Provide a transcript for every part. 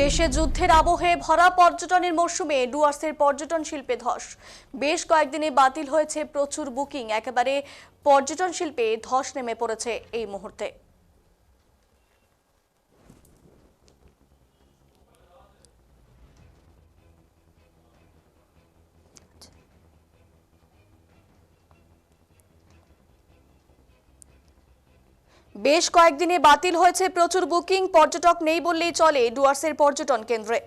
দেশে যুদ্ধের আবহে ভরা পর্যটনের মরশুমে ডুয়ার্সের পর্যটন শিল্পে ধস। বেশ কয়েকদিনে বাতিল হয়েছে প্রচুর বুকিং। একেবারে পর্যটন শিল্পে ধস নেমে পড়েছে এই মুহূর্তে। বেশ কয়েকদিনে বাতিল হয়েছে প্রচুর বুকিং, পর্যটক নেই বললেই চলে ডুয়ার্সের পর্যটন কেন্দ্রে।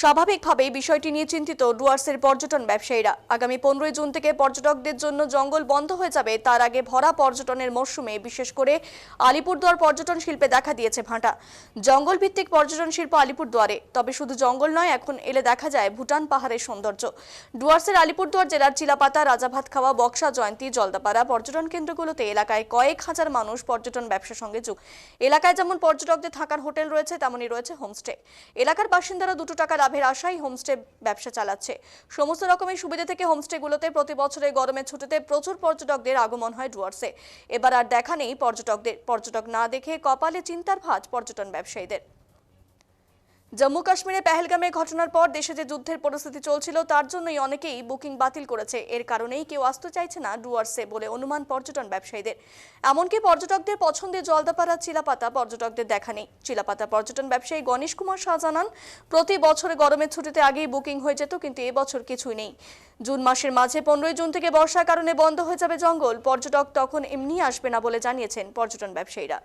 স্বাভাবিকভাবেই বিষয়টি নিয়ে চিন্তিত ডুয়ার্সের পর্যটন ব্যবসায়ীরা। আগামী পনেরোই জুন থেকে পর্যটকদের জন্য জঙ্গল বন্ধ হয়ে যাবে, তার আগে ভরা পর্যটনের মরশুমে, বিশেষ করে আলিপুরদুয়ার পর্যটন শিল্পে দেখা দিয়েছে ভাঁটা। জঙ্গল ভিত্তিক পর্যটন শিল্প আলিপুরদুয়ারে, তবে শুধু জঙ্গল নয়, এখন এলে দেখা যায় ভুটান পাহাড়ের সৌন্দর্য। ডুয়ার্সের আলিপুরদুয়ার জেলার চিলাপাতা রাজাভাত খাওয়া বক্সা জয়ন্তী, জলদাপাড়া পর্যটন কেন্দ্রগুলোতে এলাকায় কয়েক হাজার মানুষ পর্যটন ব্যবসার সঙ্গে যুক্ত এলাকায় যেমন পর্যটকদের থাকার হোটেল রয়েছে, তেমনই রয়েছে হোমস্টে। এলাকার বাসিন্দারা দুটো টাকা লাভের আশায় হোমস্টে ব্যবসা চালাচ্ছে। সমস্ত রকমের সুবিধা থেকে হোমস্টেগুলোতে প্রতি বছরে গরমের ছুটিতে প্রচুর পর্যটকদের আগমন হয় ডুয়ার্সে। এবার আর দেখা নেই পর্যটকদের। পর্যটক না দেখে কপালে চিন্তার ভাঁজ পর্যটন ব্যবসায়ীদের। জম্মু কাশ্মীরে পেহেলগামে ঘটনার পর দেশে যে যুদ্ধের পরিস্থিতি চলছিল, তার জন্যই অনেকেই বুকিং বাতিল করেছে। এর কারণেই কেউ আসতে চাইছে না ডুয়ার্সে বলে অনুমান পর্যটন ব্যবসায়ীদের। এমনকি পর্যটকদের পছন্দের জলদাপাড়া, চিলাপাতা পর্যটকদের দেখা নেই। চিলাপাতা পর্যটন ব্যবসায়ী গণেশ কুমার শাহ জানান, প্রতি বছরে গরমের ছুটিতে আগেই বুকিং হয়ে যেত, কিন্তু এবছর কিছুই নেই। জুন মাসের মাঝে পনেরোই জুন থেকে বর্ষার কারণে বন্ধ হয়ে যাবে জঙ্গল। পর্যটক তখন এমনি আসবে না বলে জানিয়েছেন পর্যটন ব্যবসায়ীরা।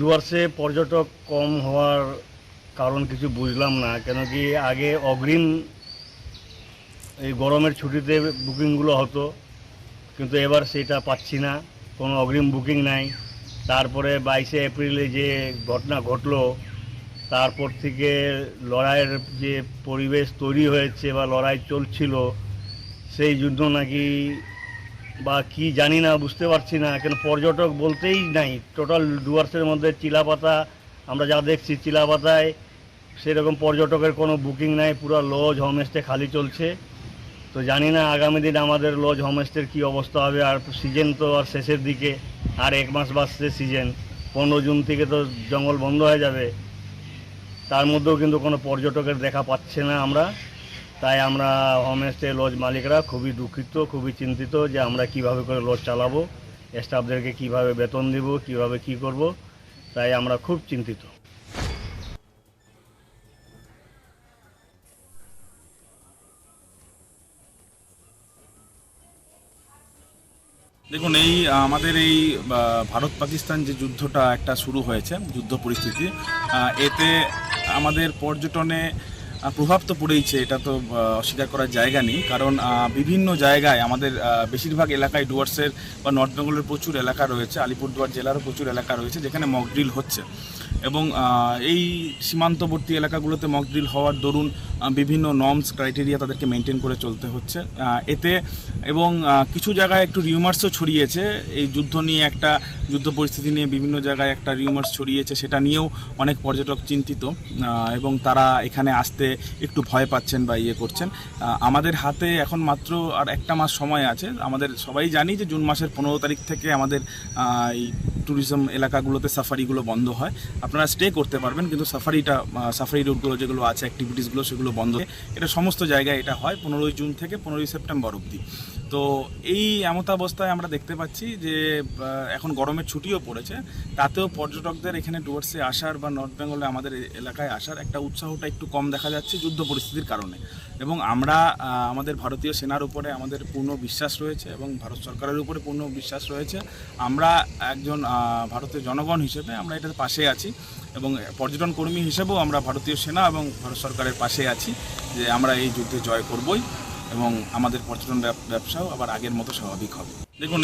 ডুয়ার্সে পর্যটক কম হওয়ার কারণ কিছু বুঝলাম না, কেন কি আগে অগ্রিম এই গরমের ছুটিতে বুকিংগুলো হতো, কিন্তু এবার সেটা পাচ্ছি না, কোনো অগ্রিম বুকিং নাই। তারপরে বাইশে এপ্রিলে যে ঘটনা ঘটলো, তারপর থেকে লড়াইয়ের যে পরিবেশ তৈরি হয়েছে বা লড়াই চলছিল, সেই যুদ্ধ নাকি বা কি জানি না, বুঝতে পারছি না। কেন পর্যটক বলতেই নাই। টোটাল ডুয়ার্সের মধ্যে চিলাপাতা, আমরা যা দেখছি চিলাপাতায়, সেরকম পর্যটকের কোনো বুকিং নাই। পুরো লজ হোমস্টে খালি চলছে। তো জানি না, আগামী দিন আমাদের লজ হোমস্টের কী অবস্থা হবে। আর সিজন তো আর শেষের দিকে। আর এক মাস বাসছে সিজন পনেরো জুন থেকে তো জঙ্গল বন্ধ হয়ে যাবে। তার মধ্যেও কিন্তু কোনো পর্যটকের দেখা পাচ্ছে না আমরা। তাই আমরা হোমস্টে লজ মালিকরা খুবই দুঃখিত, খুবই চিন্তিত যে আমরা কীভাবে করে লজ চালাবো স্টাফদেরকে কীভাবে বেতন দেব, কীভাবে কি করব, তাই আমরা খুব চিন্তিত। দেখুন, এই, আমাদের এই ভারত পাকিস্তান যে যুদ্ধটা একটা শুরু হয়েছে, যুদ্ধ পরিস্থিতি এতে আমাদের পর্যটনে প্রভাব তো পড়েইছে, এটা তো অস্বীকার করার জায়গা নেই। কারণ বিভিন্ন জায়গায় আমাদের বেশিরভাগ এলাকায় ডুয়ার্সের বা নর্থ বেঙ্গলের প্রচুর এলাকা রয়েছে, আলিপুরদুয়ার জেলারও প্রচুর এলাকা রয়েছে যেখানে মকড্রিল হচ্ছে। এবং এই সীমান্তবর্তী এলাকাগুলোতে মকড্রিল হওয়ার দরুন বিভিন্ন নর্মস ক্রাইটেরিয়া তাদেরকে মেনটেন করে চলতে হচ্ছে। এতে এবং কিছু জায়গায় একটু রিউমার্সও ছড়িয়েছে। এই যুদ্ধ নিয়ে একটা, যুদ্ধ পরিস্থিতি নিয়ে বিভিন্ন জায়গায় একটা রিউমার্স ছড়িয়েছে, সেটা নিয়েও অনেক পর্যটক চিন্তিত এবং তারা এখানে আসতে একটু ভয় পাচ্ছেন বা ইয়ে করছেন। আমাদের হাতে এখন মাত্র আর একটা মাস সময় আছে। আমাদের সবাই জানি যে জুন মাসের পনেরো তারিখ থেকে আমাদের এই ট্যুরিজম এলাকাগুলোতে সাফারিগুলো বন্ধ হয়। আপনারা স্টে করতে পারবেন, কিন্তু সাফারিটা সাফারি রুটগুলো যেগুলো আছে অ্যাক্টিভিটিসগুলো সেগুলো বন্ধ এটা সমস্ত জায়গায় এটা হয় পনেরোই জুন থেকে পনেরোই সেপ্টেম্বর অবধি। তো এই এমতাবস্থায় আমরা দেখতে পাচ্ছি যে এখন গরমের ছুটিও পড়েছে। তাতেও পর্যটকদের এখানে ডুয়ার্সে আসার বা নর্থ বেঙ্গলে আমাদের এলাকায় আসার একটা উৎসাহটা একটু কম দেখা যাচ্ছে যুদ্ধ পরিস্থিতির কারণে। এবং আমরা আমাদের ভারতীয় সেনার উপরে আমাদের পূর্ণ বিশ্বাস রয়েছে এবং ভারত সরকারের উপরে পূর্ণ বিশ্বাস রয়েছে। আমরা একজন আহ, ভারতীয় জনগণ হিসেবে আমরা এটার পাশে আছি এবং পর্যটন কর্মী হিসেবেও আমরা ভারতীয় সেনা এবং ভারত সরকারের পাশে আছি যে আমরা এই যুদ্ধে জয় করবই। এবং আমাদের পর্যটন ব্যবসাও আবার আগের মতো স্বাভাবিক হবে। দেখুন